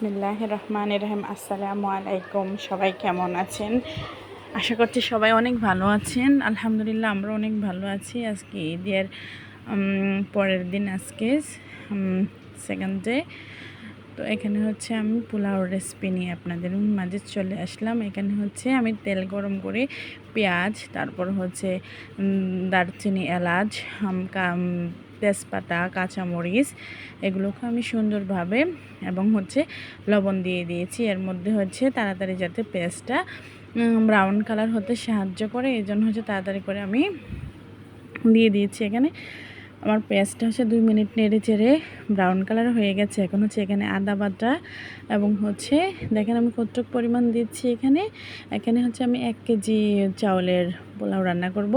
বিসমিল্লাহ রহমান রহিম আসসালামু আলাইকুম সবাই কেমন আছেন? আশা করছি সবাই অনেক ভালো আছেন। আলহামদুলিল্লাহ, আমরা অনেক ভালো আছি। আজকে ঈদের পরের দিন আজকে সেকেন্ড ডে তো এখানে হচ্ছে আমি পোলাও রেসিপি নিয়ে আপনাদের মাঝে চলে আসলাম। এখানে হচ্ছে আমি তেল গরম করে পেঁয়াজ, তারপর হচ্ছে দারচিনি, এলাচ তেজপাতা, কাঁচামরিচ, এগুলোকে আমি সুন্দরভাবে এবং হচ্ছে লবণ দিয়ে দিয়েছি। এর মধ্যে হচ্ছে তাড়াতাড়ি যাতে পেস্টটা ব্রাউন কালার হতে সাহায্য করে এই জন্য হচ্ছে তাড়াতাড়ি করে আমি দিয়ে দিয়েছি এখানে। আমার পেঁয়াজটা হচ্ছে দুই মিনিট নেড়ে চেড়ে ব্রাউন কালার হয়ে গেছে। এখন হচ্ছে এখানে আদা বাটা এবং হচ্ছে, দেখেন আমি কতটুক পরিমাণ দিচ্ছি এখানে। এখানে হচ্ছে আমি এক কেজি চাউলের পোলাও রান্না করব।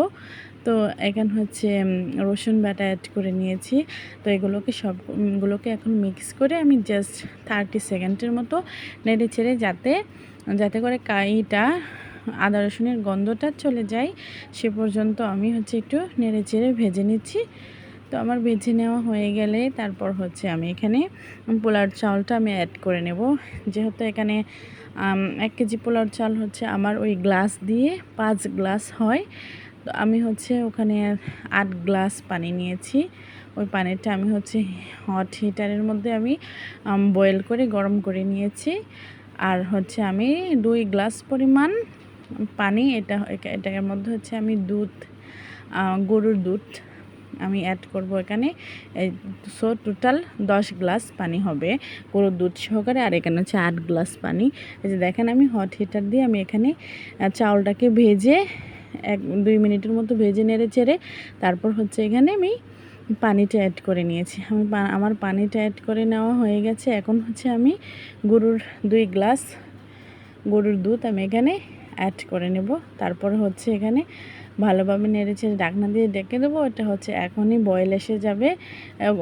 তো এখন হচ্ছে রসুন বাটা অ্যাড করে নিয়েছি। তো এগুলোকে সবগুলোকে এখন মিক্স করে আমি জাস্ট থার্টি সেকেন্ডের মতো নেড়ে ছেড়ে যাতে যাতে করে কাইটা, আদা রসুনের গন্ধটা চলে যায়, সে পর্যন্ত আমি হচ্ছে একটু নেড়ে চেড়ে ভেজে নিচ্ছি। তো আমার ভেজে নেওয়া হয়ে গেলে তারপর হচ্ছে আমি এখানে পোলার চাউলটা আমি অ্যাড করে নেব। যেহেতু এখানে এক কেজি পোলার চাল হচ্ছে আমার ওই গ্লাস দিয়ে পাঁচ গ্লাস হয়। তো আমি হচ্ছে ওখানে আট গ্লাস পানি নিয়েছি। ওই পানিটা আমি হচ্ছে হট হিটারের মধ্যে আমি বয়েল করে গরম করে নিয়েছি। আর হচ্ছে আমি দুই গ্লাস পরিমাণ পানি, এটা, এটার মধ্যে হচ্ছে আমি দুধ গরুর দুধ আমি অ্যাড করব এখানে। সো টোটাল দশ গ্লাস পানি হবে। গরুর দুধ সহকারে আর এখানে হচ্ছে আট গ্লাস পানি। এই যে দেখেন আমি হট হিটার দিয়ে আমি এখানে চাউলটাকে ভেজে এক, দুই মিনিটের মতো ভেজে নেড়ে চেড়ে তারপর হচ্ছে এখানে আমি পানিটা অ্যাড করে নিয়েছি। আমি আমার পানিটা অ্যাড করে নেওয়া হয়ে গেছে। এখন হচ্ছে আমি গরুর দুই গ্লাস গরুর দুধ আমি এখানে অ্যাড করে নেব। তারপর হচ্ছে এখানে ভালোভাবে নেড়েছে ডাকনা দিয়ে ডেকে দেবো। এটা হচ্ছে এখনই বয়েল এসে যাবে।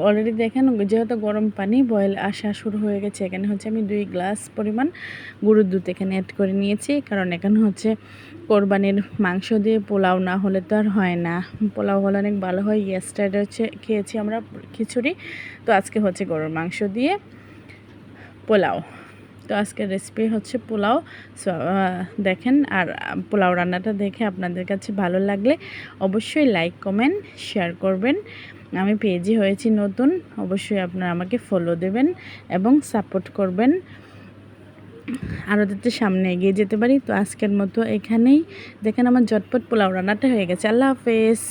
অলরেডি দেখেন যেহেতু গরম পানি বয়েল আসা শুরু হয়ে গেছে। এখানে হচ্ছে আমি দুই গ্লাস পরিমাণ গরুর দুধ এখানে অ্যাড করে নিয়েছি। কারণ এখানে হচ্ছে কোরবানির মাংস দিয়ে পোলাও না হলে তো আর হয় না। পোলাও হলে অনেক ভালো হয়। ইয়েস্টারডে হচ্ছে খেয়েছি আমরা খিচুড়ি। তো আজকে হচ্ছে গরুর মাংস দিয়ে পোলাও। তো আজকের রেসিপি হচ্ছে পোলাও। দেখেন, আর পোলাও রান্নাটা দেখে আপনাদের কাছে ভালো লাগলে অবশ্যই লাইক কমেন্ট শেয়ার করবেন। আমি পেজই হয়েছি নতুন, অবশ্যই আপনারা আমাকে ফলো দেবেন এবং সাপোর্ট করবেন। আরও যাতে সামনে এগিয়ে যেতে পারি, তো আজকের মতো এখানেই। দেখেন আমার ঝটপট পোলাও রান্নাটা হয়ে গেছে। আল্লাহ হাফেজ।